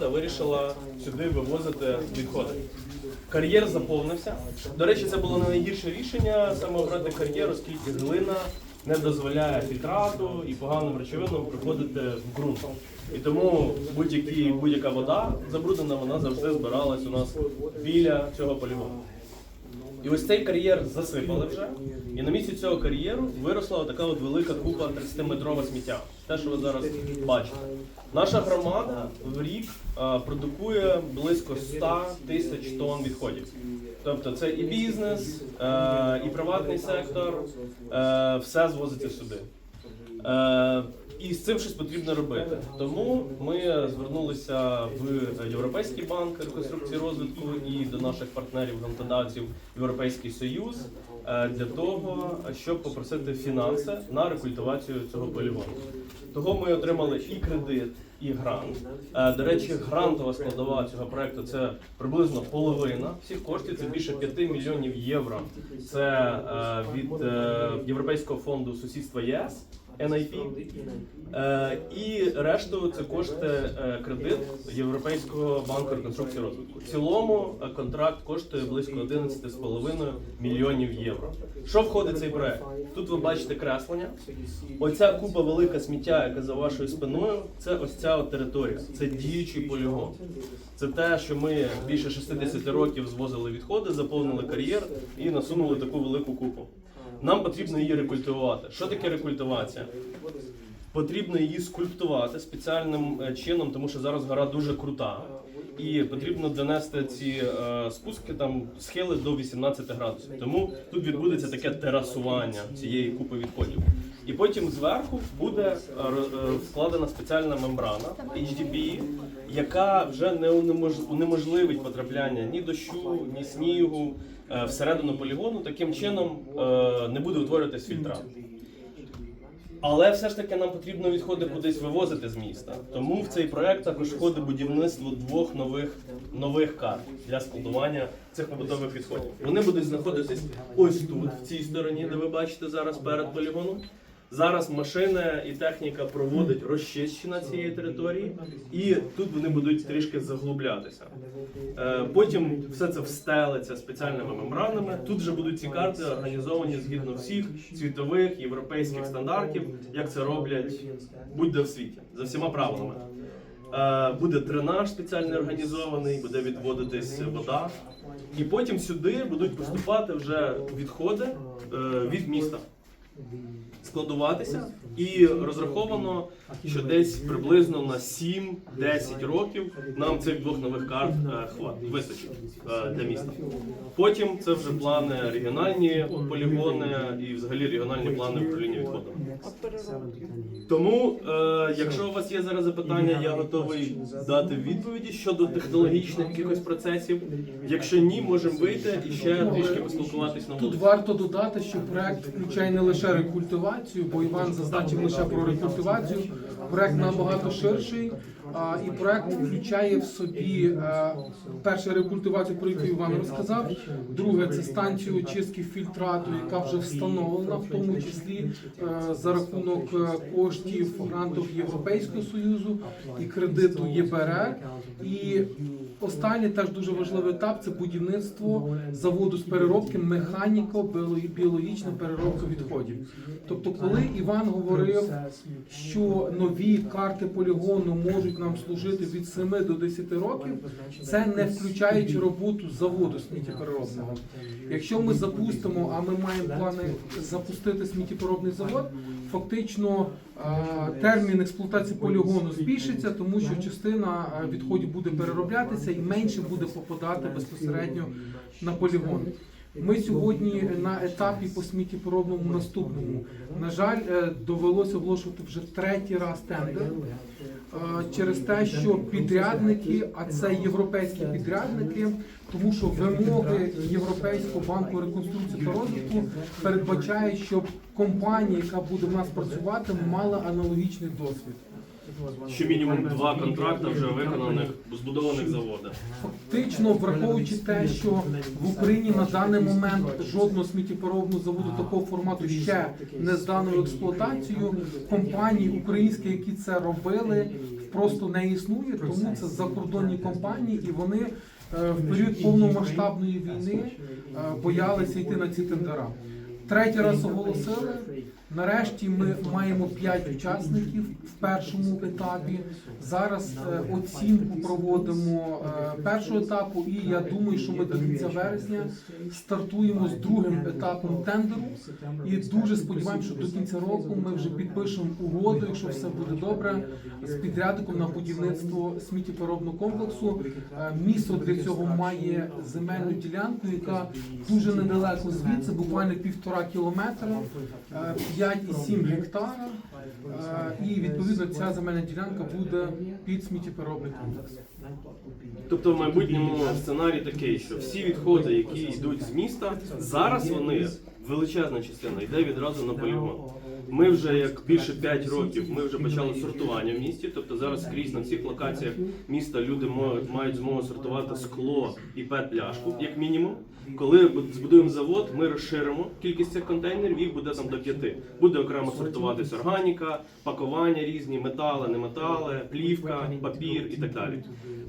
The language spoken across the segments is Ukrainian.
громада вирішила сюди вивозити відходи. Кар'єр заповнився. До речі, це було не найгірше рішення саме обрати кар'єр, оскільки глина не дозволяє фільтрату і поганим речовинам приходити в ґрунт. І тому будь-яка вода забруднена, вона завжди збиралась у нас біля цього полігону. І ось цей кар'єр засипали вже. І на місці цього кар'єру виросла така от велика купа 30-метрова сміття. Те, що ви зараз бачите. Наша громада в рік а, продукує близько 100 тисяч тонн відходів. Тобто це і бізнес, е, і приватний сектор, е, все звозиться сюди. І з цим щось потрібно робити. Тому ми звернулися в Європейський банк реконструкції розвитку і до наших партнерів грантодавців Європейський Союз е, для того, щоб попросити фінанси на рекультивацію цього полігону. Того ми отримали і кредит, і грант. Е, До речі, грантова складова цього проекту це приблизно половина всіх коштів. Це більше 5 мільйонів євро. Це е, від Європейського фонду сусідства ЄС. NIP. Е, і решту це кошти е, кредит Європейського банку реконструкції розвитку. В цілому е, контракт коштує близько 11,5 мільйонів євро. Що входить в цей проект? Тут ви бачите креслення. Оця купа велика сміття, яка за вашою спиною, це ось ця от територія. Це діючий полігон. Це те, що ми більше 60 років звозили відходи, заповнили кар'єр і насунули таку велику купу. Нам потрібно її рекультивувати. Що таке рекультивація? Потрібно її скульптувати спеціальним е, чином, тому що зараз гора дуже крута. І потрібно донести ці е, спуски там схили до 18 градусів. Тому тут відбудеться таке терасування цієї купи відходів. І потім зверху буде е, е, складена спеціальна мембрана HDPE, яка вже не унемож- унеможливить потрапляння ні дощу, ні снігу е, всередину полігону. Таким чином е, не буде утворюватись фільтрат. Але все ж таки нам потрібно відходи кудись вивозити з міста. Тому в цей проект також входить будівництво двох нових нових карт для складування цих побутових відходів. Вони будуть знаходитись ось тут, в цій стороні, де ви бачите зараз перед полігоном. Зараз машина і техніка проводить розчищення цієї території, і тут вони будуть трішки заглублятися. Е, Потім все це встелиться спеціальними мембранами. Тут вже будуть ці карти організовані згідно всіх світових європейських стандартів, як це роблять будь-де в світі за всіма правилами. Е, Буде дренаж спеціально організований, буде відводитись вода, і потім сюди будуть поступати вже відходи е, від міста складуватися, і розраховано, що десь приблизно на 7-10 років нам цих двох нових карт е, хват вистачить е, для міста. Потім це вже плани регіональні полігони і взагалі регіональні плани управління відходами. Тому, е, якщо у вас є зараз запитання, я готовий дати відповіді щодо технологічних якихось процесів. Якщо ні, можемо вийти і ще трішки поспілкуватись на Тут вулиці. варто додати, що проект включає не лише рекультивацію, бо Іван зазначив лише про рекультивацію. Проект набагато ширший. А, і проект включає в собі е, перше рекультивацію, про яку Іван розказав. Друге це станцію очистки фільтрату, яка вже встановлена, в тому числі е, за рахунок е, коштів грантів Європейського союзу і кредиту ЄБРР. І останній теж дуже важливий етап це будівництво заводу з переробки механіко-біологічна переробка відходів. Тобто, коли Іван говорив, що нові карти полігону можуть нам служити від 7 до 10 років, це не включаючи роботу заводу сміттєпереробного. Якщо ми запустимо, а ми маємо плани запустити сміттєпереробний завод, фактично термін експлуатації полігону збільшиться, тому що частина відходів буде перероблятися і менше буде попадати безпосередньо на полігон. Ми сьогодні на етапі по сміттєпоробному наступному. На жаль, е, довелося оголошувати вже третій раз тендер е, через те, що підрядники, а це європейські підрядники, тому що вимоги Європейського банку реконструкції та розвитку передбачають, щоб компанія, яка буде в нас працювати, мала аналогічний досвід. Що мінімум два контракти вже виконаних збудованих заводах. Фактично, враховуючи те, що в Україні на даний момент жодного сміттєпереробного заводу такого формату ще не здано в експлуатацію, компанії українські, які це робили, просто не існує, тому це закордонні компанії, і вони е, в період повномасштабної війни е, боялися йти на ці тендера. Третій раз оголосили. Нарешті ми маємо 5 учасників в першому етапі. Зараз е, оцінку проводимо е, першого етапу, і я думаю, що ми до кінця вересня стартуємо з другим етапом тендеру. І дуже сподіваємося, що до кінця року ми вже підпишемо угоду, якщо все буде добре, з підрядником на будівництво сміттєпереробного комплексу. Е, Місто для цього має земельну ділянку, яка дуже недалеко звідси, буквально півтора кілометра, 5,7 гектара. Е, І відповідно ця земельна ділянка буде під сміттєпереробний комплекс. Тобто в майбутньому сценарій такий, що всі відходи, які йдуть з міста, зараз вони величезна частина йде відразу на полігон. Ми вже як більше 5 років ми вже почали сортування в місті. Тобто зараз скрізь на всіх локаціях міста люди мають змогу сортувати скло і пет-пляшку, як мінімум. Коли збудуємо завод, ми розширимо кількість цих контейнерів, їх буде там до п'яти. Буде окремо сортуватись органіка, пакування різні, метали, неметали, плівка, папір і так далі.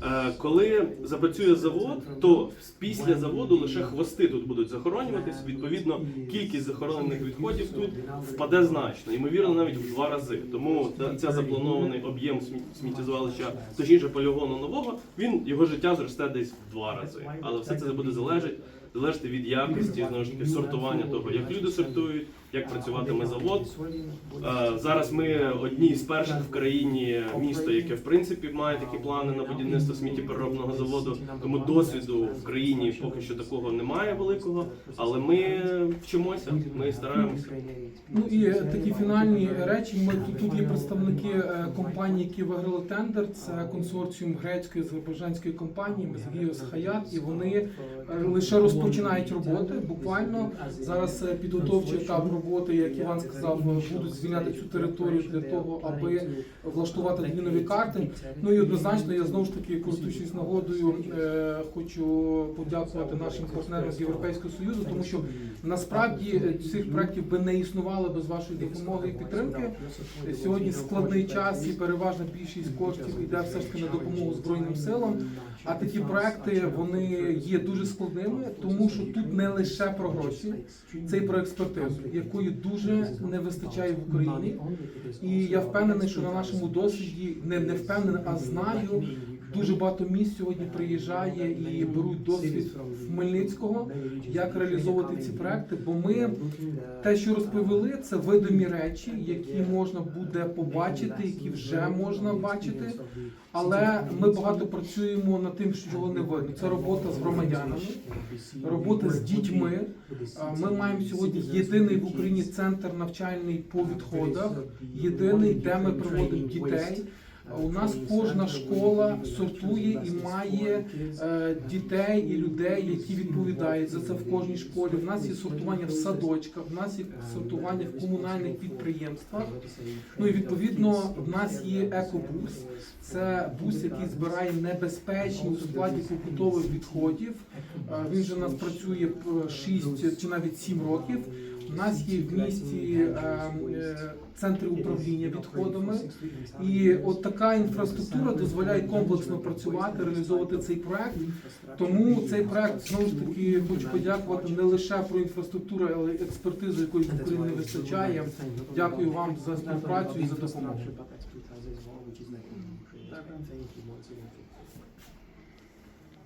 Е, Коли запрацює завод, то після заводу лише хвости тут будуть захоронюватись. Відповідно, кількість захоронених відходів тут впаде значно, ймовірно, навіть в два рази. Тому ця запланований об'єм сміт- сміттєзвалища, точніше полігону нового, він його життя зросте десь в два рази. Але все це буде залежати. Залежати від якості знову ж таки сортування того, як люди сортують, як працюватиме завод. Е, Зараз ми одні з перших в країні місто, яке в принципі має такі плани на будівництво сміттєпереробного заводу. Тому досвіду в країні поки що такого немає великого, але ми вчимося, ми стараємося. Ну і такі фінальні речі. Ми тут, є представники е, компанії, які виграли тендер. Це консорціум грецької азербайджанської компанії Мезгіос Хаят, і вони е, лише розпочинають роботи. Буквально зараз підготовчий етап роботи, як Іван сказав, будуть звільняти цю територію для того, аби влаштувати дві нові карти. Ну і однозначно, я знову ж таки користуючись нагодою, е, хочу подякувати нашим партнерам з Європейського союзу, тому що насправді цих проєктів би не існувало без вашої допомоги і підтримки. Сьогодні складний час і переважна більшість коштів йде все ж таки на допомогу збройним силам. А такі проекти вони є дуже складними, тому що тут не лише про гроші, це і про експертизу, якої дуже не вистачає в Україні. І я впевнений, що на нашому досвіді не, не впевнений, а знаю. Дуже багато місць сьогодні приїжджає і беруть досвід Хмельницького, як реалізовувати ці проекти. Бо ми те, що розповіли, це видимі речі, які можна буде побачити, які вже можна бачити. Але ми багато працюємо над тим, що не видно. Це робота з громадянами, робота з дітьми. Ми маємо сьогодні єдиний в Україні центр навчальний по відходах, єдиний, де ми проводимо дітей. У нас кожна школа сортує і має е, дітей і людей, які відповідають за це в кожній школі. У нас є сортування в садочках, в нас є сортування в комунальних підприємствах. Ну і відповідно в нас є екобус. Це бус, який збирає небезпечні у складі побутових відходів. Е, Він вже у нас працює 6 чи навіть 7 років. У нас є в місті е, е, центри управління відходами, і от така інфраструктура дозволяє комплексно працювати, реалізовувати цей проект. Тому цей проект знову ж таки хочу подякувати не лише про інфраструктуру, але й експертизу, якої в Україні не вистачає. Дякую вам за співпрацю і за допомогу.